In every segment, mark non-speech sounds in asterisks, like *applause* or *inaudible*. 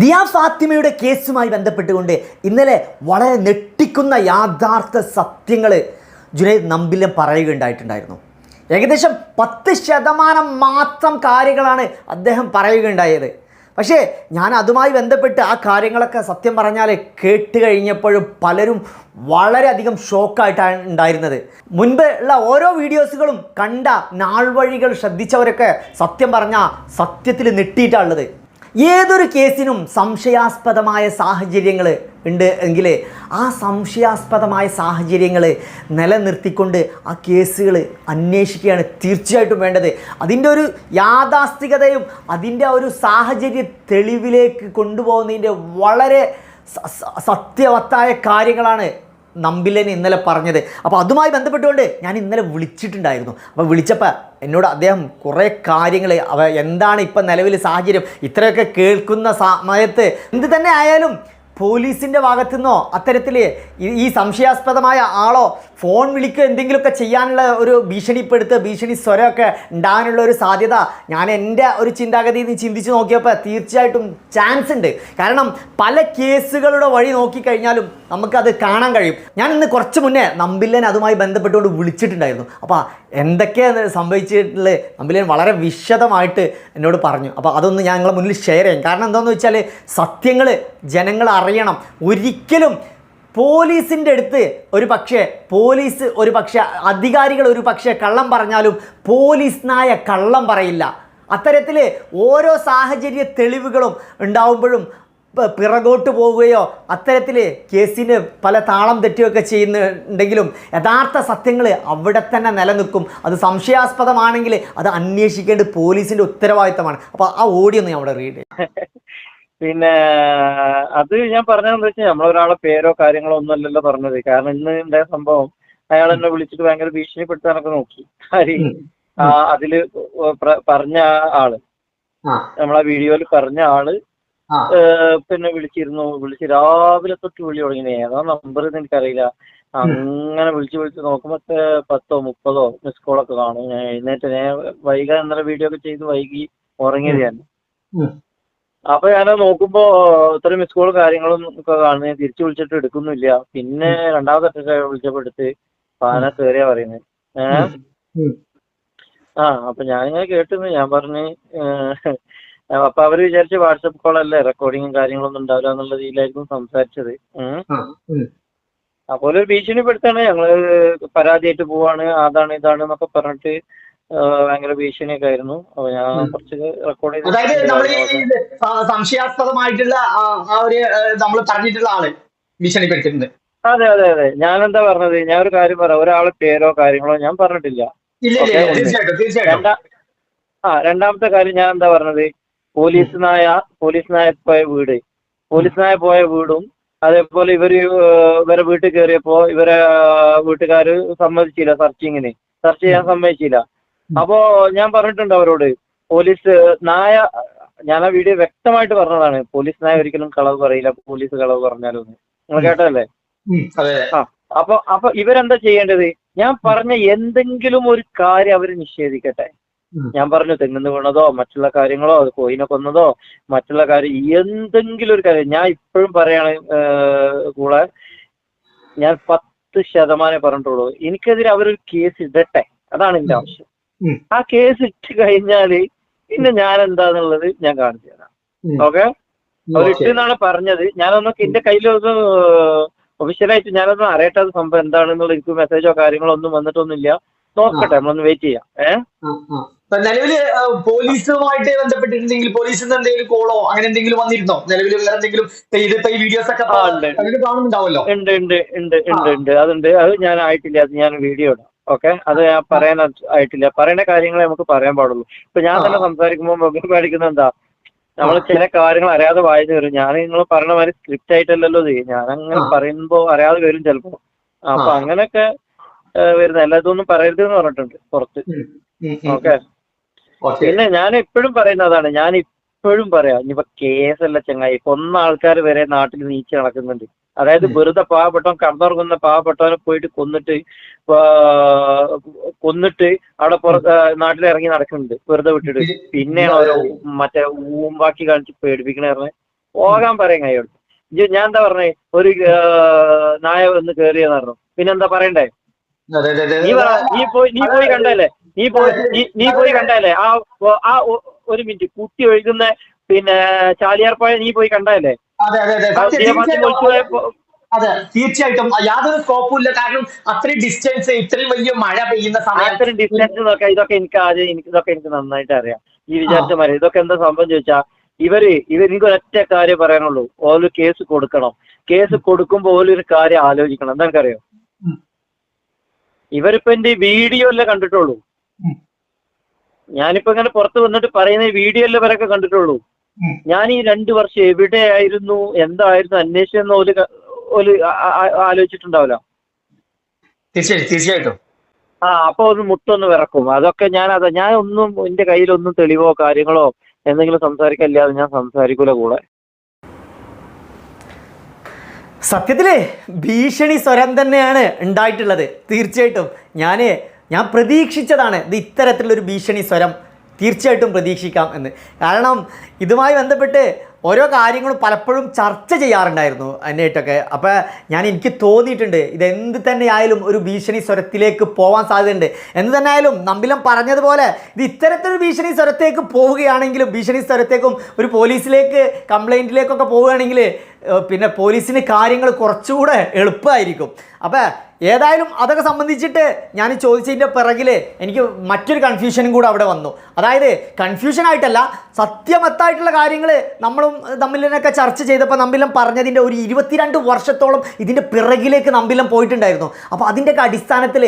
ദിയ ഫാത്തിമയുടെ കേസുമായി ബന്ധപ്പെട്ടുകൊണ്ട് ഇന്നലെ വളരെ ഞെട്ടിക്കുന്ന യാഥാർത്ഥ സത്യങ്ങൾ ജുനൈദ് നമ്പിലം പറയുകയുണ്ടായിട്ടുണ്ടായിരുന്നു. ഏകദേശം പത്ത് ശതമാനം മാത്രം കാര്യങ്ങളാണ് അദ്ദേഹം പറയുകയുണ്ടായത്. പക്ഷേ ഞാൻ അതുമായി ബന്ധപ്പെട്ട് ആ കാര്യങ്ങളൊക്കെ സത്യം പറഞ്ഞാൽ കേട്ട് കഴിഞ്ഞപ്പോഴും പലരും വളരെയധികം ഷോക്കായിട്ടാണ് ഉണ്ടായിരുന്നത്. മുൻപ് ഉള്ള ഓരോ വീഡിയോസുകളും കണ്ട നാൾ വഴികൾ ശ്രദ്ധിച്ചവരൊക്കെ സത്യം പറഞ്ഞാൽ സത്യത്തിൽ നെട്ടിയിട്ടാണുള്ളത് ഏതൊരു കേസിനും സംശയാസ്പദമായ സാഹചര്യങ്ങൾ ഉണ്ട് എങ്കിൽ ആ സംശയാസ്പദമായ സാഹചര്യങ്ങൾ നിലനിർത്തിക്കൊണ്ട് ആ കേസുകൾ അന്വേഷിക്കുകയാണ് തീർച്ചയായിട്ടും വേണ്ടത്. അതിന്റെ ഒരു യാഥാസ്ഥികതയും അതിന്റെ ഒരു സാഹചര്യ തെളിവിലേക്ക് കൊണ്ടുപോകുന്നതിന്റെ വളരെ സത്യവത്തായ കാര്യങ്ങളാണ് നമ്പിലൻ ഇന്നലെ പറഞ്ഞത്. അപ്പോൾ അതുമായി ബന്ധപ്പെട്ടുകൊണ്ട് ഞാൻ ഇന്നലെ വിളിച്ചിട്ടുണ്ടായിരുന്നു. അപ്പോൾ വിളിച്ചപ്പോൾ എന്നോട് അദ്ദേഹം കുറേ കാര്യങ്ങൾ അവ എന്താണ് ഇപ്പം നിലവിൽ സാഹചര്യം ഇത്രയൊക്കെ കേൾക്കുന്ന സമയത്ത് എന്ത് തന്നെ ആയാലും പോലീസിന്റെ ഭാഗത്തു നിന്നോ അത്തരത്തിൽ ഈ- സംശയാസ്പദമായ ആളോ ഫോൺ വിളിക്കുക എന്തെങ്കിലുമൊക്കെ ചെയ്യാനുള്ള ഒരു ഭീഷണിപ്പെടുത്ത് ഭീഷണി സ്വരമൊക്കെ ഉണ്ടാകാനുള്ള ഒരു സാധ്യത ഞാൻ എന്റെ ഒരു ചിന്താഗതി ചിന്തിച്ച് നോക്കിയപ്പോൾ തീർച്ചയായിട്ടും ചാൻസ് ഉണ്ട്. കാരണം പല കേസുകളുടെ വഴി നോക്കിക്കഴിഞ്ഞാലും നമുക്കത് കാണാൻ കഴിയും. ഞാൻ ഇന്ന് കുറച്ച് മുന്നേ നമ്പില്ലൻ അതുമായി ബന്ധപ്പെട്ടുകൊണ്ട് വിളിച്ചിട്ടുണ്ടായിരുന്നു. അപ്പോൾ എന്തൊക്കെയാണ് സംഭവിച്ചിട്ടുള്ളത്? നമ്പില്ലൻ വളരെ വിശദമായിട്ട് എന്നോട് പറഞ്ഞു. അപ്പോൾ അതൊന്ന് ഞാൻ നിങ്ങളെ മുന്നിൽ ഷെയർ ചെയ്യാം. കാരണം എന്താണെന്ന് വെച്ചാൽ സത്യങ്ങൾ ജനങ്ങൾ അറിയണം ഒരിക്കലും പോലീസിന്റെ അടുത്ത് ഒരു പക്ഷേ പോലീസ് ഒരു പക്ഷേ അധികാരികൾ ഒരു പക്ഷേ കള്ളം പറഞ്ഞാലും പോലീസ് നായ കള്ളം പറയില്ല. അത്തരത്തിൽ ഓരോ സാഹചര്യ തെളിവുകളും ഉണ്ടാവുമ്പോഴും പിറകോട്ട് പോവുകയോ അത്തരത്തിൽ കേസിന് പല താളം തെറ്റുകയൊക്കെ ചെയ്യുന്നുണ്ടെങ്കിലും യഥാർത്ഥ സത്യങ്ങൾ അവിടെ തന്നെ നിലനിൽക്കും. അത് സംശയാസ്പദമാണെങ്കിൽ അത് അന്വേഷിക്കേണ്ടത് പോലീസിന്റെ ഉത്തരവാദിത്തമാണ്. അപ്പോൾ ആ ഓഡിയോ ഒന്ന് ഞാൻ അവിടെ റീഡ് *laughs* പിന്നെ അത് ഞാൻ പറഞ്ഞതെന്ന് വെച്ചാൽ നമ്മളൊരാളെ പേരോ കാര്യങ്ങളോ ഒന്നും അല്ലല്ലോ പറഞ്ഞത്. കാരണം ഇന്ന് ഉണ്ടായ സംഭവം അയാൾ എന്നെ വിളിച്ചിട്ട് ഭയങ്കര ഭീഷണിപ്പെടുത്താനൊക്കെ നോക്കി. കാര്യം ആ അതിൽ പറഞ്ഞ ആൾ. നമ്മളെ വീഡിയോയിൽ പറഞ്ഞ ആൾ പിന്നെ വിളിച്ചിരുന്നു. വിളിച്ച് രാവിലെ തൊട്ട് വിളി തുടങ്ങി ഏതാ നമ്പർ എന്ന് എനിക്കറിയില്ല. അങ്ങനെ വിളിച്ച് വിളിച്ച് നോക്കുമ്പോ പത്തോ മുപ്പതോ മിസ് കോളൊക്കെ കാണും. ഞാൻ എഴുന്നേറ്റ് ഞാൻ വൈകാൻ ഇന്നലെ വീഡിയോ ഒക്കെ ചെയ്ത് വൈകി ഉറങ്ങിയത് ഞാൻ ഉം. അപ്പൊ ഞാൻ നോക്കുമ്പോ ഇത്രയും മിസ് കോളും കാര്യങ്ങളും ഒക്കെ കാണുന്നത് ഞാൻ തിരിച്ചു വിളിച്ചിട്ട് എടുക്കുന്നില്ല പിന്നെ രണ്ടാമത്തെ വിളിച്ചപ്പോ എടുത്ത് പാന കയറിയാ പറയുന്നത് ഏഹ്. ആ അപ്പൊ ഞാനിങ്ങനെ കേട്ടിരുന്നു. ഞാൻ പറഞ്ഞ് അപ്പൊ അവർ വിചാരിച്ച വാട്സപ്പ് കോൾ അല്ലേ റെക്കോർഡിങ്ങും കാര്യങ്ങളൊന്നും ഉണ്ടാവില്ല എന്നുള്ള രീതിയിലായിരുന്നു സംസാരിച്ചത്. അപ്പോൾ ഒരു ഭീഷണിപ്പെടുത്താണ്. ഞങ്ങൾ പരാതിയായിട്ട് പോവാണ് അതാണ് ഇതാണ് എന്നൊക്കെ പറഞ്ഞിട്ട് ഭയങ്കര ഭീഷണിയൊക്കെ ആയിരുന്നു. അപ്പൊ ഞാൻ. കുറച്ച് റെക്കോർഡ് ചെയ്ത് സംശയാസ്പദമായിട്ടുള്ള ആ- ഒരു നമ്മൾ പറഞ്ഞിട്ടുള്ള ആൾ ഭീഷണിപ്പെടുത്തുന്നത് അതെ അതെ അതെ. ഞാൻ എന്താ പറഞ്ഞത്? ഞാൻ ഒരു കാര്യം പറയാം. ഒരാളെ പേരോ കാര്യങ്ങളോ ഞാൻ പറഞ്ഞിട്ടില്ല. ആ രണ്ടാമത്തെ കാര്യം ഞാൻ എന്താ പറഞ്ഞത്? പോലീസ് നായ പോലീസ് നായ പോയ വീട്. പോലീസ് നായ പോയ വീടും അതേപോലെ ഇവർ ഇവരെ വീട്ടിൽ കയറിയപ്പോ ഇവരെ വീട്ടുകാര് സമ്മതിച്ചില്ല സെർച്ചിങ്ങിന് സെർച്ച് ചെയ്യാൻ സമ്മതിച്ചില്ല. അപ്പോ ഞാൻ പറഞ്ഞിട്ടുണ്ട് അവരോട് പോലീസ് നായ ഞാൻ ആ വീഡിയോ വ്യക്തമായിട്ട് പറഞ്ഞതാണ് പോലീസ് നായ ഒരിക്കലും കളവ് പറയില്ല പോലീസ് കളവ് പറഞ്ഞാലോ നിങ്ങൾ കേട്ടതല്ലേ? ആ അപ്പൊ അപ്പൊ ഇവരെന്താ ചെയ്യേണ്ടത്? ഞാൻ പറഞ്ഞ എന്തെങ്കിലും ഒരു കാര്യം അവർ നിഷേധിക്കട്ടെ. ഞാൻ പറഞ്ഞു തെങ്ങുന്ന് വീണതോ മറ്റുള്ള കാര്യങ്ങളോ അത് കോയിനെ കൊന്നതോ മറ്റുള്ള കാര്യം എന്തെങ്കിലും ഒരു കാര്യം. ഞാൻ ഇപ്പോഴും പറയാണ് കൂടെ ഞാൻ പത്ത് ശതമാനം പറഞ്ഞിട്ടുള്ളൂ. എനിക്കെതിരെ അവരൊരു കേസ് ഇടട്ടെ. അതാണ് എന്റെ ആവശ്യം. ആ കേസ് ഇട്ട് കഴിഞ്ഞാൽ പിന്നെ ഞാൻ എന്താന്നുള്ളത് ഞാൻ കാണിച്ചു തരാം. ഓക്കെ. ഇട്ടെന്നാണ് പറഞ്ഞത്. ഞാനൊന്നും എന്റെ കയ്യിലൊന്ന് ഒഫീഷ്യലായിട്ട് ഞാനൊന്നും അറിയട്ടെ അത് സംഭവം എന്താണെന്നുള്ള എനിക്ക് മെസ്സേജോ കാര്യങ്ങളോ ഒന്നും വന്നിട്ടൊന്നുമില്ല. നോക്കട്ടെ നമ്മളൊന്ന് വെയിറ്റ് ചെയ്യാം. ഏഹ്. നിലവിൽ പോലീസുമായിട്ട് ബന്ധപ്പെട്ടിട്ടുണ്ടെങ്കിൽ പോലീസിൽ നിന്ന് എന്തെങ്കിലും കോളോ അങ്ങനെ എന്തെങ്കിലും വന്നിരുന്നോ? നിലവിൽ വേറെ എന്തെങ്കിലും ഇതിപ്പോ ഈ വീഡിയോസ് ഒക്കെ കാണുന്നുണ്ടാവല്ലോ? ഉണ്ട് ഉണ്ട് ഉണ്ട് ഉണ്ട് ഉണ്ട്. അതുണ്ട്. അത് ഞാൻ ആയിട്ടില്ല അത് ഞാൻ വീഡിയോ ഇടാം. ഓക്കെ? അത് ഞാൻ പറയാൻ ആയിട്ടില്ല. പറയുന്ന കാര്യങ്ങളെ നമുക്ക് പറയാൻ പാടുള്ളൂ. ഇപ്പൊ ഞാൻ തന്നെ സംസാരിക്കുമ്പോൾ മൊബൈൽ മേടിക്കുന്നത് എന്താ? നമ്മൾ ചില കാര്യങ്ങൾ അറിയാതെ വായിച്ചു വരും. ഞാൻ നിങ്ങൾ പറഞ്ഞ മാതിരി സ്ക്രിപ്റ്റ് ആയിട്ടല്ലല്ലോ ചെയ്യും ഞാൻ അങ്ങനെ പറയുമ്പോ അറിയാതെ വരും ചിലപ്പോ. അപ്പൊ. അങ്ങനെയൊക്കെ വരുന്ന. എല്ലാതൊന്നും പറയരുത് എന്ന് പറഞ്ഞിട്ടുണ്ട് പുറത്ത്. ഓക്കെ. പിന്നെ ഞാൻ എപ്പോഴും പറയുന്നതാണ് ഞാൻ ഇപ്പോഴും പറയാം ഇനിയിപ്പോ കേസല്ല ചങ്ങായി. കൊന്ന ആൾക്കാർ വരെ നാട്ടിൽ നീച്ച് നടക്കുന്നുണ്ട്. അതായത് വെറുതെ പാവപ്പെട്ടവൻ കടന്നുറങ്ങുന്ന പാവപ്പെട്ടവനെ പോയിട്ട് കൊന്നിട്ട് കൊന്നിട്ട് അവിടെ പുറത്ത് നാട്ടിൽ ഇറങ്ങി നടക്കുന്നുണ്ട്. വെറുതെ വിട്ടിട്ട്. പിന്നെ ഓരോ മറ്റേ ഊമ്പാക്കി കാണിച്ച് പേടിപ്പിക്കണ പറഞ്ഞ. പോകാൻ പറയാൻ അയാൾ ഇജ്ജ് ഞാൻ എന്താ പറഞ്ഞേ? ഒരു നായ വന്ന് കേറിയെന്ന് പറഞ്ഞു. പിന്നെന്താ പറയണ്ടേ? നീ പറ നീ പോയി നീ പോയി കണ്ടല്ലേ നീ പോയി നീ- നീ പോയി കണ്ടല്ലേ ആ ആ ഒരു മിനിറ്റ്. കുട്ടി ഒഴുകുന്ന പിന്നെ ചാലിയാർപ്പായ നീ പോയി കണ്ടല്ലേ അതെ അതെ അതെ. അതെ തീർച്ചയായിട്ടും. യാതൊരു സ്കോപ്പും ഇല്ല കാരണം അത്രയും ഡിസ്റ്റൻസ് ഇത്രയും വലിയ മഴ പെയ്യുന്ന സമയത്തിന് ഡിസ്റ്റൻസ് നോക്കാം ഇതൊക്കെ എനിക്ക് ആദ്യം എനിക്ക് ഇതൊക്കെ എനിക്ക് നന്നായിട്ട് അറിയാം. ഈ വിചാരിച്ച മരം ഇതൊക്കെ എന്താ സംഭവം ചോദിച്ചാ ഇവർ ഇവർ എനിക്ക് ഒരൊറ്റ കാര്യം പറയാനുള്ളൂ. ഓൽ കേസ് കൊടുക്കണം. കേസ് കൊടുക്കുമ്പോ ഒരു കാര്യം ആലോചിക്കണം. എന്താ എനിക്കറിയോ. ഇവരിപ്പോ എന്റെ വീഡിയോ അല്ലേ കണ്ടിട്ടുള്ളൂ. ഞാനിപ്പോ ഇങ്ങനെ പുറത്ത് വന്നിട്ട് പറയുന്ന വീഡിയോ അല്ലേ ഇവരൊക്കെ കണ്ടിട്ടുള്ളൂ. ഞാൻ ഈ രണ്ട് വർഷം എവിടെയായിരുന്നു? എന്തായിരുന്നു? അന്വേഷിച്ചെന്ന് ഒരു ആ- ആലോചിച്ചിട്ടുണ്ടാവില്ല. തീർച്ചയായിട്ടും തീർച്ചയായിട്ടും. ആ അപ്പൊ ഒന്ന് മുട്ടൊന്ന് വിറക്കും. അതൊക്കെ ഞാൻ അത ഞാൻ ഒന്നും എന്റെ കയ്യിലൊന്നും തെളിവോ കാര്യങ്ങളോ എന്തെങ്കിലും സംസാരിക്കല്ലാതെ ഞാൻ സംസാരിക്കൂല കൂടെ. സത്യത്തിൽ ഭീഷണി സ്വരം തന്നെയാണ് ഉണ്ടായിട്ടുള്ളത്. തീർച്ചയായിട്ടും. ഞാൻ ഞാൻ പ്രതീക്ഷിച്ചതാണ് ഇത് ഇത്തരത്തിലുള്ളൊരു ഭീഷണി സ്വരം തീർച്ചയായിട്ടും പ്രതീക്ഷിക്കാം എന്ന്. കാരണം ഇതുമായി ബന്ധപ്പെട്ട് ഓരോ കാര്യങ്ങളും പലപ്പോഴും ചർച്ച ചെയ്യാറുണ്ടായിരുന്നു എന്നേറ്റൊക്കെ അപ്പോൾ ഞാൻ എനിക്ക് തോന്നിയിട്ടുണ്ട് ഇതെന്ത് തന്നെ തന്നെയായാലും ഒരു ഭീഷണി സ്വരത്തിലേക്ക് പോകാൻ സാധ്യതയുണ്ട്. എന്ത് തന്നെയായാലും നമ്പിലം പറഞ്ഞതുപോലെ ഇത് ഇത്തരത്തിലൊരു ഭീഷണി സ്വരത്തേക്ക് പോവുകയാണെങ്കിലും ഭീഷണി സ്വരത്തേക്കും ഒരു പോലീസിലേക്ക് കംപ്ലൈന്റിലേക്കൊക്കെ പോവുകയാണെങ്കിൽ പിന്നെ പോലീസിന് കാര്യങ്ങൾ കുറച്ചുകൂടെ എളുപ്പമായിരിക്കും. അപ്പോൾ ഏതായാലും അതൊക്കെ സംബന്ധിച്ചിട്ട് ഞാൻ ചോദിച്ചതിന്റെ പിറകിൽ എനിക്ക് മറ്റൊരു കൺഫ്യൂഷനും കൂടെ അവിടെ വന്നു. അതായത് കൺഫ്യൂഷൻ ആയിട്ടല്ല സത്യമത്തായിട്ടുള്ള കാര്യങ്ങൾ നമ്മളും തമ്മിലൊക്കെ ചർച്ച ചെയ്തപ്പോൾ നമ്മിലും പറഞ്ഞതിന്റെ ഒരു ഇരുപത്തിരണ്ട് വർഷത്തോളം ഇതിന്റെ പിറകിലേക്ക് നമ്മിലും പോയിട്ടുണ്ടായിരുന്നു. അപ്പോൾ അതിന്റെയൊക്കെ അടിസ്ഥാനത്തിൽ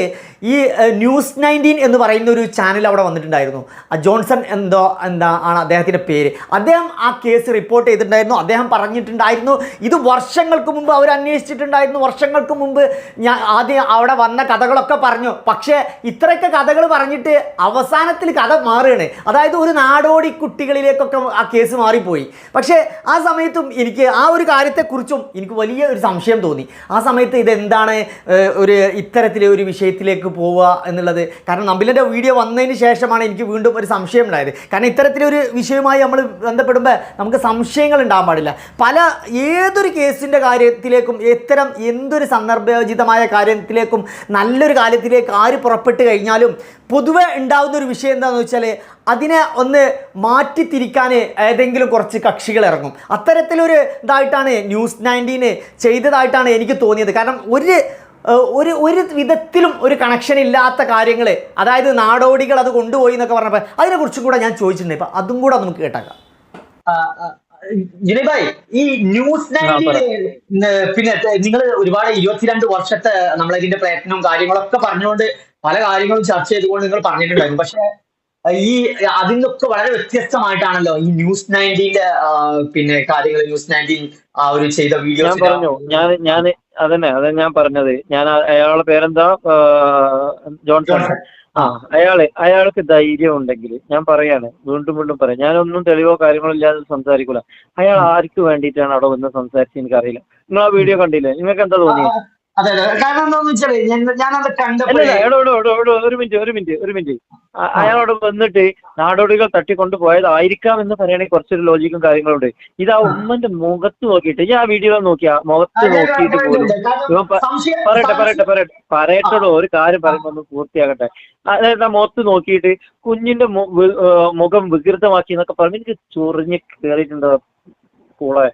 ഈ ന്യൂസ് നയന്റീൻ എന്ന് പറയുന്ന ഒരു ചാനൽ അവിടെ വന്നിട്ടുണ്ടായിരുന്നു. ആ ജോൺസൺ എന്തോ എന്താ ആണ് അദ്ദേഹത്തിന്റെ പേര്. അദ്ദേഹം ആ കേസ് റിപ്പോർട്ട് ചെയ്തിട്ടുണ്ടായിരുന്നു. അദ്ദേഹം പറഞ്ഞിട്ടുണ്ടായിരുന്നു ഇത് വർഷങ്ങൾക്ക് മുമ്പ് അവർ അന്വേഷിച്ചിട്ടുണ്ടായിരുന്നു. വർഷങ്ങൾക്ക് മുമ്പ് ഞാൻ ആദ്യം അവിടെ വന്ന കഥകളൊക്കെ പറഞ്ഞു. പക്ഷേ ഇത്രയൊക്കെ കഥകൾ പറഞ്ഞിട്ട് അവസാനത്തിൽ കഥ മാറുകയാണ്. അതായത് ഒരു നാടോടി കുട്ടികളിലേക്കൊക്കെ ആ കേസ് മാറിപ്പോയി. പക്ഷേ ആ സമയത്തും എനിക്ക് ആ ഒരു കാര്യത്തെക്കുറിച്ചും എനിക്ക് വലിയ ഒരു സംശയം തോന്നി. ആ സമയത്ത് ഇതെന്താണ് ഒരു ഇത്തരത്തിൽ ഒരു വിഷയത്തിലേക്ക് പോവുക എന്നുള്ളത്. കാരണം നമ്പിലിന്റെ വീഡിയോ വന്നതിന് ശേഷമാണ് എനിക്ക് വീണ്ടും ഒരു സംശയം ഉണ്ടായത്. കാരണം ഇത്തരത്തിലൊരു വിഷയവുമായി നമ്മൾ ബന്ധപ്പെടുമ്പോൾ നമുക്ക് സംശയങ്ങൾ ഉണ്ടാകാൻ പാടില്ല. പല ഏതൊരു കേസിന്റെ കാര്യത്തിലേക്കും ഇത്തരം എന്തൊരു സന്ദർഭോചിതമായ കാര്യത്തിലേക്കും നല്ലൊരു കാര്യത്തിലേക്ക് ആര് പുറപ്പെട്ട് കഴിഞ്ഞാലും പൊതുവെ ഉണ്ടാകുന്ന ഒരു വിഷയം എന്താണെന്ന് വെച്ചാൽ അതിനെ ഒന്ന് മാറ്റിത്തിരിക്കാൻ ഏതെങ്കിലും കുറച്ച് കക്ഷികൾ ഇറങ്ങും. അത്തരത്തിലൊരു ഇതായിട്ടാണ് ന്യൂസ് നയന്റീന് ചെയ്തതായിട്ടാണ് എനിക്ക് തോന്നിയത്. കാരണം ഒരു ഒരു ഒരു വിധത്തിലും ഒരു കണക്ഷൻ ഇല്ലാത്ത കാര്യങ്ങൾ അതായത് നാടോടികൾ അത് കൊണ്ടുപോയി എന്നൊക്കെ പറഞ്ഞപ്പോൾ അതിനെക്കുറിച്ചും കൂടെ ഞാൻ ചോദിച്ചിട്ടുണ്ട്. ഇപ്പം അതും കൂടെ നമുക്ക് കേട്ടാക്കാം. ജിനേബായ് ഈ ന്യൂസ് പറ. നയന്റീൻ പിന്നെ നിങ്ങൾ ഒരുപാട് ഇരുപത്തിരണ്ട് വർഷത്തെ നമ്മളതിന്റെ പ്രയത്നവും കാര്യങ്ങളൊക്കെ പറഞ്ഞുകൊണ്ട് പല കാര്യങ്ങളും ചർച്ച ചെയ്തുകൊണ്ട് നിങ്ങൾ പറഞ്ഞിട്ടുണ്ടായിരുന്നു. പക്ഷെ ഈ അതിൽ നിന്നൊക്കെ വളരെ വ്യത്യസ്തമായിട്ടാണല്ലോ ഈ ന്യൂസ് നയന്റീന്റെ പിന്നെ കാര്യങ്ങൾ ന്യൂസ് നയന്റീൻ ആ ഒരു ചെയ്ത ഞാൻ വീഡിയോസ് പറഞ്ഞു. ഞാൻ ഞാൻ അതന്നെ അതെ ഞാൻ പറഞ്ഞത്. ഞാൻ അയാളുടെ പേരെന്താ? ജോൺസൺ. ആ അയാൾ അയാൾക്ക് ധൈര്യം ഉണ്ടെങ്കിൽ ഞാൻ പറയാണ് വീണ്ടും വീണ്ടും പറയാം. ഞാനൊന്നും തെളിവോ കാര്യങ്ങളോ ഇല്ലാതെ സംസാരിക്കൂല. അയാൾ ആർക്ക് വേണ്ടിയിട്ടാണ് അവിടെ വന്ന് സംസാരിച്ചത് എനിക്കറിയില്ല. നിങ്ങൾ ആ വീഡിയോ കണ്ടില്ലേ? നിങ്ങൾക്ക് എന്താ തോന്നി അതെ കാരണം എന്താന്ന് വെച്ചാൽ ഞാനത് ഒരു മിനിറ്റ് ഒരു മിനിറ്റ് ഒരു മിനിറ്റ്. അയാളോട് വന്നിട്ട് നാടോടികൾ തട്ടിക്കൊണ്ട് പോയതായിരിക്കാം എന്ന് പറയണെങ്കിൽ കുറച്ചൊരു ലോജിക്കും കാര്യങ്ങളുണ്ട്. ഇത് ആ ഉമ്മന്റെ മുഖത്ത് നോക്കിയിട്ട് ഞാൻ ആ വീഡിയോ നോക്കിയാ മുഖത്ത് നോക്കിയിട്ട് പോലും. പറയട്ടെ പറയട്ടെ പറയട്ടെ. പറയട്ടോ ഒരു കാര്യം പറയുമ്പോ ഒന്ന് പൂർത്തിയാകട്ടെ. അതായത് ആ മുഖത്ത് നോക്കിയിട്ട് കുഞ്ഞിന്റെ മുഖം വികൃതമാക്കി എന്നൊക്കെ പറഞ്ഞ് എനിക്ക് ചൊറിഞ്ഞ് കയറിയിട്ടുണ്ടോ കൂളെ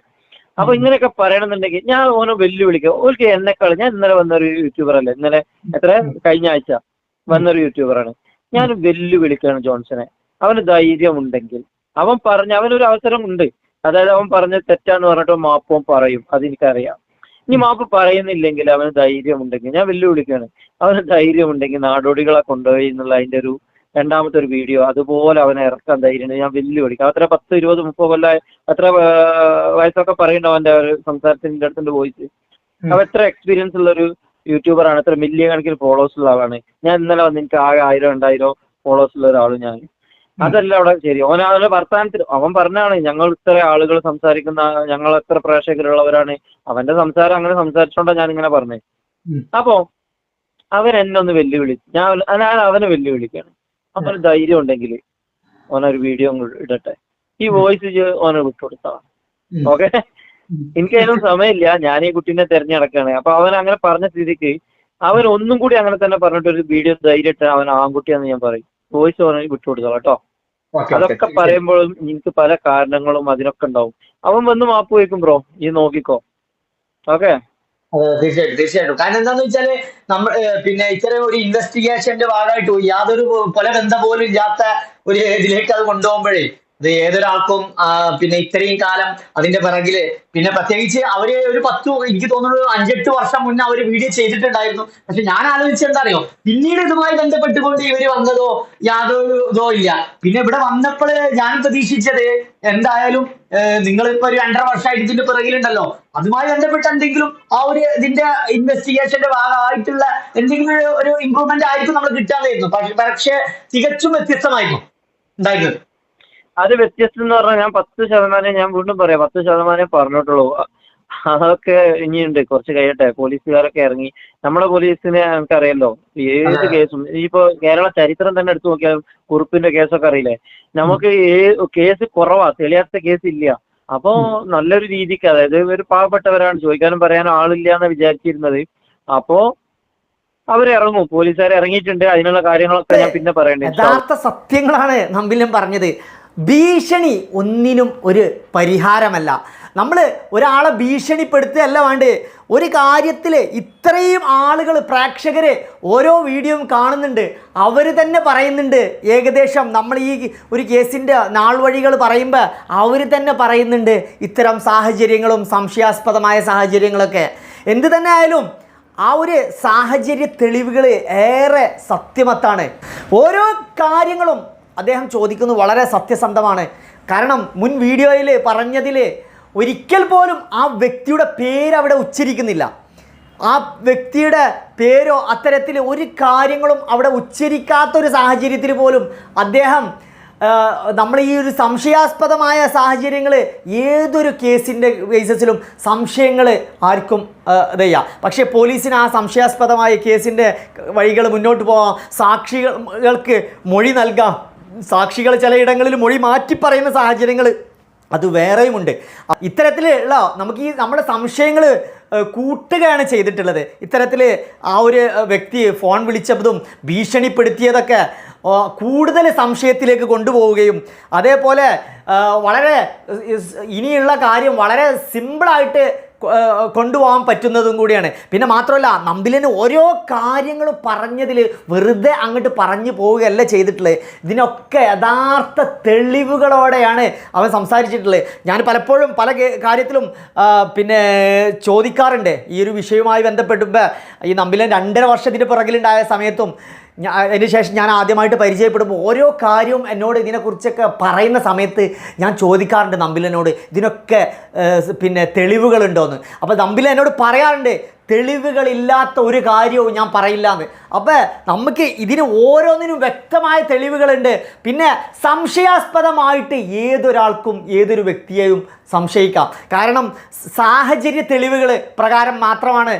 അപ്പൊ ഇങ്ങനെയൊക്കെ പറയണമെന്നുണ്ടെങ്കിൽ ഞാൻ ഓനെ വെല്ലുവിളിക്കുക ഓൽക്ക് എന്നെക്കാൾ ഞാൻ ഇന്നലെ വന്നൊരു യൂട്യൂബർ അല്ലേ? ഇന്നലെ എത്ര? കഴിഞ്ഞ ആഴ്ച വന്നൊരു യൂട്യൂബറാണ് ഞാൻ വെല്ലുവിളിക്കുകയാണ് ജോൺസനെ. അവന് ധൈര്യം ഉണ്ടെങ്കിൽ അവൻ പറഞ്ഞ അവനൊരു അവസരം ഉണ്ട്. അതായത് അവൻ പറഞ്ഞ തെറ്റാന്ന് പറഞ്ഞിട്ട് മാപ്പും പറയും. അതെനിക്കറിയാം. ഇനി മാപ്പ് പറയുന്നില്ലെങ്കിൽ അവന് ധൈര്യം ഉണ്ടെങ്കിൽ ഞാൻ വെല്ലുവിളിക്കുകയാണ്. അവന് ധൈര്യം ഉണ്ടെങ്കിൽ നാടോടികളെ കൊണ്ടുപോയി എന്നുള്ള അതിന്റെ ഒരു രണ്ടാമത്തെ ഒരു വീഡിയോ അതുപോലെ അവനെ ഇറക്കാൻ ധൈര്യം ഞാൻ വെല്ലുവിളിക്കാം അത്ര പത്ത് ഇരുപത് മുപ്പത് കൊല്ല അത്ര വയസ്സൊക്കെ പറയണ്ടോ അവന്റെ ഒരു സംസാരത്തിന്റെ അടുത്തുണ്ട് വോയിസ് അവൻ എത്ര എക്സ്പീരിയൻസ് ഉള്ള ഒരു യൂട്യൂബർ ആണ് എത്ര മില്യൺ കണക്കിന് ഫോളോവേഴ്സ് ഉള്ള ആളാണ്. ഞാൻ ഇന്നലെ വന്ന് എനിക്ക് ആകെ ആയിരം രണ്ടായിരം ഫോളോവേഴ്സ് ഉള്ള ഒരാളും ഞാൻ. അതല്ല അവിടെ ശരി. അവൻ അവന്റെ വർത്താനത്തിൽ അവൻ പറഞ്ഞാണ് ഞങ്ങൾ ഇത്ര ആളുകൾ സംസാരിക്കുന്ന ഞങ്ങൾ എത്ര പ്രേക്ഷകരുള്ളവരാണ്. അവന്റെ സംസാരം അങ്ങനെ സംസാരിച്ചോണ്ടാ ഞാൻ ഇങ്ങനെ പറഞ്ഞേ. അപ്പോ അവൻ എന്നെ ഒന്ന് വെല്ലുവിളി ഞാൻ ഞാൻ അവനെ വെല്ലുവിളിക്കാണ് അവന് ധൈര്യം ഉണ്ടെങ്കിൽ ഓനൊരു വീഡിയോ ഇടട്ടെ. ഈ വോയിസ് ഓനെ വിട്ടുകൊടുത്താണ്. ഓക്കെ? എനിക്ക് അതിനൊന്നും സമയമില്ല. ഞാൻ ഈ കുട്ടീനെ തെരഞ്ഞെടുക്കാണ് അപ്പൊ അവൻ അങ്ങനെ പറഞ്ഞ സ്ഥിതിക്ക് അവൻ ഒന്നും കൂടി അങ്ങനെ തന്നെ പറഞ്ഞിട്ട് ഒരു വീഡിയോ ധൈര്യമായിട്ട് അവൻ ആൺകുട്ടിയാന്ന് ഞാൻ പറയും. വോയിസ് ഓനെ വിട്ടുകൊടുത്തോളാം കേട്ടോ. അതൊക്കെ പറയുമ്പോഴും എനിക്ക് പല കാരണങ്ങളും അതിനൊക്കെ ഉണ്ടാവും. അവൻ വന്ന് മാപ്പ് വയ്ക്കും ബ്രോ. ഈ നോക്കിക്കോ. ഓക്കെ? തീർച്ചയായിട്ടും തീർച്ചയായിട്ടും. കാരണം എന്താന്ന് വെച്ചാൽ നമ്മൾ പിന്നെ ഇത്തരം ഒരു ഇൻവെസ്റ്റിഗേഷന്റെ ഭാഗമായിട്ട് യാതൊരു കൊല ബന്ധം പോലും ഇല്ലാത്ത ഒരു ഇതിലേക്ക് അത് കൊണ്ടുപോകുമ്പോഴേ അത് ഏതൊരാൾക്കും പിന്നെ ഇത്രയും കാലം അതിന്റെ പിറകിൽ. പിന്നെ പ്രത്യേകിച്ച് അവർ ഒരു പത്ത് എനിക്ക് തോന്നുന്നു അഞ്ചെട്ട് വർഷം മുന്നേ അവർ വീഡിയോ ചെയ്തിട്ടുണ്ടായിരുന്നു. പക്ഷെ ഞാൻ ആലോചിച്ച് എന്താ അറിയോ പിന്നീട് ഇതുമായി ബന്ധപ്പെട്ടുകൊണ്ട് ഇവർ വന്നതോ യാതൊരു ഇതോ ഇല്ല. പിന്നെ ഇവിടെ വന്നപ്പോൾ ഞാൻ പ്രതീക്ഷിച്ചത് എന്തായാലും നിങ്ങൾ ഇപ്പൊ ഒരു രണ്ടര വർഷമായിട്ട് ഇതിന്റെ പിറകിലുണ്ടല്ലോ. അതുമായി ബന്ധപ്പെട്ട് എന്തെങ്കിലും ആ ഒരു ഇതിന്റെ ഇൻവെസ്റ്റിഗേഷന്റെ ഭാഗമായിട്ടുള്ള എന്തെങ്കിലും ഒരു- ഇമ്പ്രൂവ്മെന്റ് ആയിരിക്കും നമ്മൾ കിട്ടാതായിരുന്നു. പക്ഷേ തികച്ചും വ്യത്യസ്തമായിരുന്നു. ഉണ്ടായിരുന്നത് അത് വ്യത്യസ്തം എന്ന് പറഞ്ഞാൽ ഞാൻ പത്ത് ശതമാനം ഞാൻ വീണ്ടും പറയാം. പത്ത് ശതമാനം പറഞ്ഞിട്ടുള്ളൂ. അതൊക്കെ ഇനിയുണ്ട്. കുറച്ച് കഴിയട്ടെ. പോലീസുകാരൊക്കെ ഇറങ്ങി. നമ്മളെ പോലീസിനെ നമുക്കറിയല്ലോ. ഏത്. കേസും ഇനിയിപ്പോ കേരള ചരിത്രം തന്നെ എടുത്തു നോക്കിയാൽ കുറുപ്പിന്റെ കേസൊക്കെ അറിയില്ലേ? നമുക്ക് ഏ- കേസ് കുറവാ. തെളിയാത്ത കേസ് ഇല്ല. അപ്പോ നല്ലൊരു രീതിക്ക് അതായത് ഒരു പാവപ്പെട്ടവരാണ്. ചോദിക്കാനും പറയാനും ആളില്ല എന്ന് വിചാരിച്ചിരുന്നത്. അപ്പോ അവരിറങ്ങും പോലീസുകാർ ഇറങ്ങിയിട്ടുണ്ട്. അതിനുള്ള കാര്യങ്ങളൊക്കെ ഞാൻ പിന്നെ പറയണ്ടേ. യഥാർത്ഥ സത്യങ്ങളാണ് നമ്പിലും പറഞ്ഞത്. ഭീഷണി ഒന്നിനും ഒരു പരിഹാരമല്ല. നമ്മൾ ഒരാളെ ഭീഷണിപ്പെടുത്തുകയല്ല വേണ്ട ഒരു കാര്യത്തിൽ ഇത്രയും ആളുകൾ പ്രേക്ഷകർ ഓരോ വീഡിയോയും കാണുന്നുണ്ട്. അവർ തന്നെ പറയുന്നുണ്ട്. ഏകദേശം നമ്മൾ ഈ ഒരു കേസിന്റെ നാൾ വഴികൾ പറയുമ്പോൾ അവർ തന്നെ പറയുന്നുണ്ട് ഇത്തരം സാഹചര്യങ്ങളും സംശയാസ്പദമായ സാഹചര്യങ്ങളൊക്കെ. എന്ത് തന്നെ ആയാലും ആ ഒരു സാഹചര്യ തെളിവുകൾ ഏറെ സത്യമത്താണ്. ഓരോ കാര്യങ്ങളും അദ്ദേഹം ചോദിക്കുന്നത് വളരെ സത്യസന്ധമാണ്. കാരണം മുൻ വീഡിയോയിൽ പറഞ്ഞതിൽ ഒരിക്കൽ പോലും ആ വ്യക്തിയുടെ പേര് അവിടെ ഉച്ചരിക്കുന്നില്ല. ആ വ്യക്തിയുടെ പേരോ അത്തരത്തിൽ ഒരു കാര്യങ്ങളും അവിടെ ഉച്ചരിക്കാത്തൊരു സാഹചര്യത്തിൽ പോലും അദ്ദേഹം നമ്മൾ ഈ ഒരു സംശയാസ്പദമായ സാഹചര്യങ്ങൾ ഏതൊരു കേസിന്റെ ബേസിസിലും സംശയങ്ങൾ ആർക്കും ഇത് പക്ഷേ പോലീസിന് ആ സംശയാസ്പദമായ കേസിന്റെ വഴികൾ മുന്നോട്ട് പോകാം സാക്ഷികൾക്ക് മൊഴി നൽകാം. സാക്ഷികൾ ചിലയിടങ്ങളിൽ മൊഴി മാറ്റി പറയുന്ന സാഹചര്യങ്ങൾ അത് വേറെയുമുണ്ട്. ഇത്തരത്തിലുള്ള നമുക്ക് ഈ നമ്മുടെ സംശയങ്ങൾ കൂട്ടുകയാണ് ചെയ്തിട്ടുള്ളത്. ഇത്തരത്തിൽ ആ ഒരു വ്യക്തി ഫോൺ വിളിച്ചതും ഭീഷണിപ്പെടുത്തിയതൊക്കെ കൂടുതൽ സംശയത്തിലേക്ക് കൊണ്ടുപോവുകയും അതേപോലെ വളരെ ഇനിയുള്ള കാര്യം വളരെ സിമ്പിളായിട്ട് കൊണ്ടുപോകാൻ പറ്റുന്നതും കൂടിയാണ്. പിന്നെ മാത്രമല്ല നമ്പിലിന് ഓരോ കാര്യങ്ങൾ പറഞ്ഞതിൽ വെറുതെ അങ്ങോട്ട് പറഞ്ഞു പോവുകയല്ല ചെയ്തിട്ടുള്ളത്. ഇതിനൊക്കെ യഥാർത്ഥ തെളിവുകളോടെയാണ് അവൻ സംസാരിച്ചിട്ടുള്ളത്. ഞാൻ പലപ്പോഴും പല കാര്യത്തിലും പിന്നെ ചോദിക്കാറുണ്ട് ഈ ഒരു വിഷയവുമായി ബന്ധപ്പെട്ടുമ്പോൾ ഈ നമ്പിലൻ രണ്ടര വർഷത്തിന് പുറകിലുണ്ടായ സമയത്തും അതിന് ശേഷം ഞാൻ ആദ്യമായിട്ട് പരിചയപ്പെടുമ്പോൾ ഓരോ കാര്യവും എന്നോട് ഇതിനെക്കുറിച്ചൊക്കെ പറയുന്ന സമയത്ത് ഞാൻ ചോദിക്കാറുണ്ട് നമ്പിലനോട് ഇതിനൊക്കെ പിന്നെ തെളിവുകളുണ്ടോയെന്ന് അപ്പോൾ നമ്പില എന്നോട് പറയാറുണ്ട് തെളിവുകളില്ലാത്ത ഒരു കാര്യവും ഞാൻ പറയില്ല എന്ന് അപ്പോൾ നമുക്ക് ഇതിന് ഓരോന്നിനും വ്യക്തമായ തെളിവുകളുണ്ട്. പിന്നെ സംശയാസ്പദമായിട്ട് ഏതൊരാൾക്കും ഏതൊരു വ്യക്തിയെയും സംശയിക്കാം. കാരണം സാഹചര്യ തെളിവുകൾ പ്രകാരം മാത്രമാണ്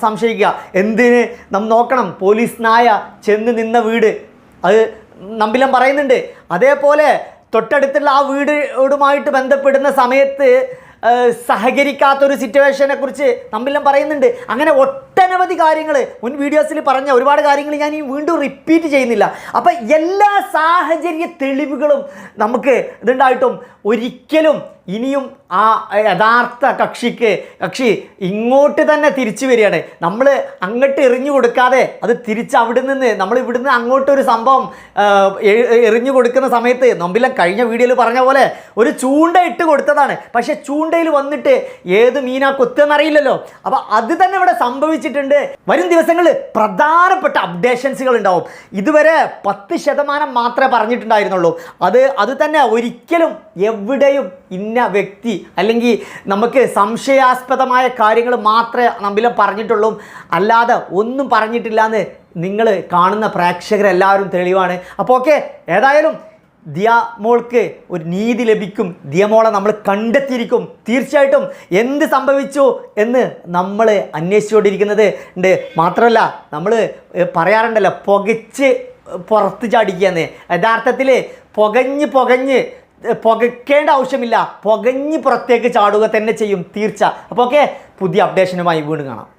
സംശയിക്കുക. എന്തിന്? നാം നോക്കണം. പോലീസ് നായ ചെന്ന് നിന്ന വീട്. അത് നമ്പിലം പറയുന്നുണ്ട്. അതേപോലെ തൊട്ടടുത്തുള്ള ആ വീടുമായിട്ട് ബന്ധപ്പെടുന്ന സമയത്ത് സഹകരിക്കാത്തൊരു സിറ്റുവേഷനെ കുറിച്ച് നമ്മെല്ലാം പറയുന്നുണ്ട്. അങ്ങനെ ഒട്ടനവധി കാര്യങ്ങൾ മുൻ വീഡിയോസിൽ പറഞ്ഞ ഒരുപാട് കാര്യങ്ങൾ ഞാൻ ഈ വീണ്ടും റിപ്പീറ്റ് ചെയ്യുന്നില്ല. അപ്പം എല്ലാ സാഹചര്യ തെളിവുകളും നമുക്ക് ഇതുണ്ടായിട്ടും ഒരിക്കലും ഇനിയും ആ യഥാർത്ഥ കക്ഷിക്ക് കക്ഷി ഇങ്ങോട്ട് തന്നെ തിരിച്ചു വരികയാണ്. നമ്മൾ അങ്ങോട്ട് എറിഞ്ഞു കൊടുക്കാതെ അത് തിരിച്ച് അവിടെ നിന്ന് നമ്മൾ ഇവിടുന്ന് അങ്ങോട്ടൊരു സംഭവം എറിഞ്ഞു കൊടുക്കുന്ന സമയത്ത് നമ്പിലം കഴിഞ്ഞ വീഡിയോയിൽ പറഞ്ഞ പോലെ ഒരു ചൂണ്ട ഇട്ട് കൊടുത്തതാണ്. പക്ഷേ ചൂണ്ടയിൽ വന്നിട്ട് ഏത് മീനാ കൊത്തെന്നറിയില്ലല്ലോ അപ്പോൾ അത് തന്നെ ഇവിടെ സംഭവിച്ചിട്ടുണ്ട്. വരും ദിവസങ്ങളിൽ പ്രധാനപ്പെട്ട അപ്ഡേഷൻസുകൾ ഉണ്ടാവും. ഇതുവരെ പത്ത് ശതമാനം മാത്രമേ പറഞ്ഞിട്ടുണ്ടായിരുന്നുള്ളൂ. അത് അത് തന്നെ ഒരിക്കലും എവിടെയും ഇന്ന വ്യക്തി അല്ലെങ്കിൽ നമുക്ക് സംശയാസ്പദമായ കാര്യങ്ങൾ മാത്രമേ നമ്പിലും പറഞ്ഞിട്ടുള്ളൂ. അല്ലാതെ ഒന്നും പറഞ്ഞിട്ടില്ല എന്ന് നിങ്ങൾ കാണുന്ന പ്രേക്ഷകരെല്ലാവരും തെളിവാണ്. അപ്പോൾ ഓക്കെ ഏതായാലും ദിയമോൾക്ക് ഒരു നീതി ലഭിക്കും. ദിയമോളെ നമ്മൾ കണ്ടെത്തിയിരിക്കും. തീർച്ചയായിട്ടും എന്ത് സംഭവിച്ചു എന്ന് നമ്മൾ അന്വേഷിച്ചുകൊണ്ടിരിക്കുന്നത് ഉണ്ട്. മാത്രമല്ല നമ്മൾ പറയാറുണ്ടല്ലോ പുകച്ച് പുറത്ത് ചാടിക്കുകയെന്ന്. യഥാർത്ഥത്തിൽ പുകഞ്ഞ് പുകഞ്ഞ് പുകയ്ക്കേണ്ട ആവശ്യമില്ല. പുകഞ്ഞ് പുറത്തേക്ക് ചാടുക തന്നെ ചെയ്യും. തീർച്ച. അപ്പോൾ ഓക്കെ പുതിയ അപ്ഡേഷനുമായി വീണ്ടും കാണാം.